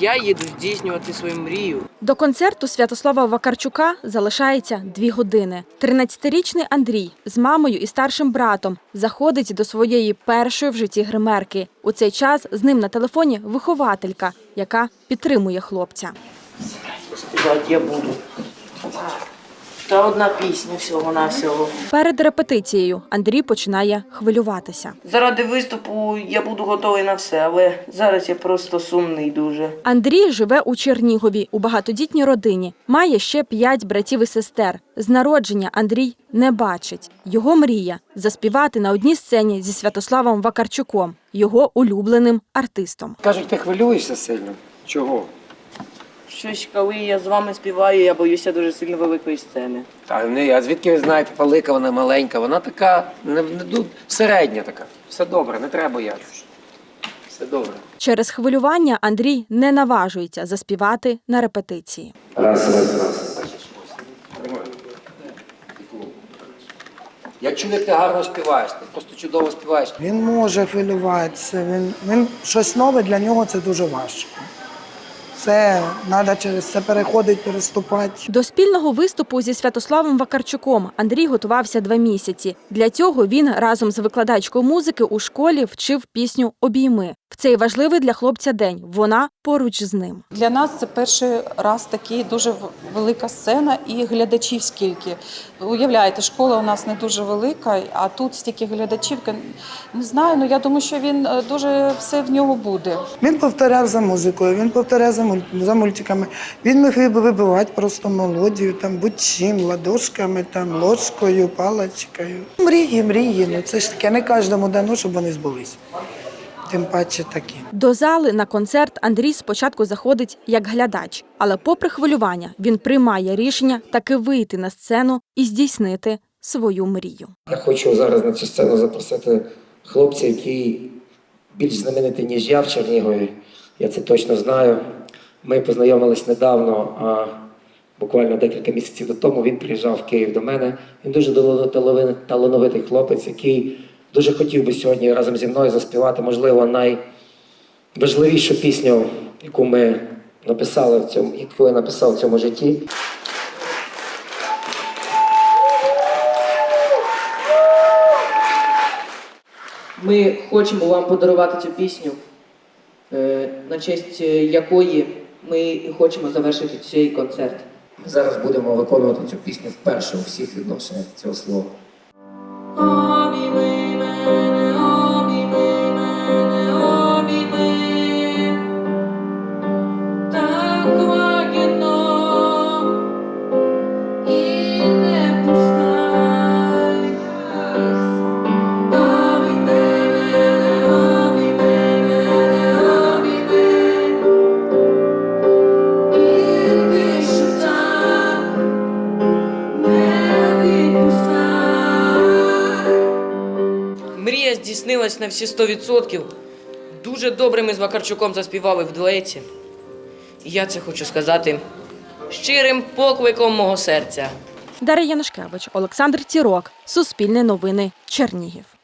Я їду здійснювати свою мрію. До концерту Святослава Вакарчука залишається дві години. 13-річний Андрій з мамою і старшим братом заходить до своєї першої в житті гримерки. У цей час з ним на телефоні вихователька, яка підтримує хлопця. Я буду. Та одна пісня всього-навсього. Перед репетицією Андрій починає хвилюватися. Заради виступу я буду готовий на все, але зараз я просто сумний дуже. Андрій живе у Чернігові у багатодітній родині. Має ще п'ять братів і сестер. З народження Андрій не бачить. Його мрія заспівати на одній сцені зі Святославом Вакарчуком, його улюбленим артистом. Кажуть, ти хвилюєшся сильно. Чого? Щось, коли я з вами співаю, я боюся дуже сильно великої сцени. Та не, а звідки ви знаєте, велика, вона маленька, вона така, не, не, ну, середня така. Все добре, не треба боятися. Все добре. Через хвилювання Андрій не наважується заспівати на репетиції. Раз, раз, раз. Я чую, як ти гарно співаєш, ти просто чудово співаєш. Він може хвилюватися. Він, він щось нове для нього це дуже важко. Це треба через це переходити, переступати. До спільного виступу зі Святославом Вакарчуком Андрій готувався два місяці. Для цього він разом з викладачкою музики у школі вчив пісню Обійми. В цей важливий для хлопця день вона поруч з ним. Для нас це перший раз такий дуже велика сцена і глядачів скільки. Уявляєте, школа у нас не дуже велика, а тут стільки глядачів. Не знаю, ну я думаю, що він е, дуже все в нього буде. Він повторяв за музикою, він повторяв за, муль- за мультиками. Він міг виб- вибивати просто мелодію, там будь-чим, ладошками, там, ложкою, паличкою. Мрії, мрії. Ну це ж таке не кожному дано, щоб вони збулись. Тим паче такі. До зали на концерт Андрій спочатку заходить як глядач, але попри хвилювання він приймає рішення таки вийти на сцену і здійснити свою мрію. Я хочу зараз на цю сцену запросити хлопця, який більш знаменитий, ніж я в Чернігові. Я це точно знаю. Ми познайомились недавно, а буквально декілька місяців до тому він приїжджав в Київ до мене. Він дуже талановитий- хлопець, який дуже хотів би сьогодні разом зі мною заспівати, можливо, найважливішу пісню, яку ми написали в цьому, яку я написав в цьому житті. Ми хочемо вам подарувати цю пісню, е, на честь е, якої ми хочемо завершити цей концерт. Зараз будемо виконувати цю пісню вперше у всіх відношеннях цього слова. Здійснилась на всі 100%. Дуже добре ми з Вакарчуком заспівали в дуеті. І я це хочу сказати щирим покликом мого серця. Дар'я Янушкевич, Олександр Тірок, Суспільне новини, Чернігів.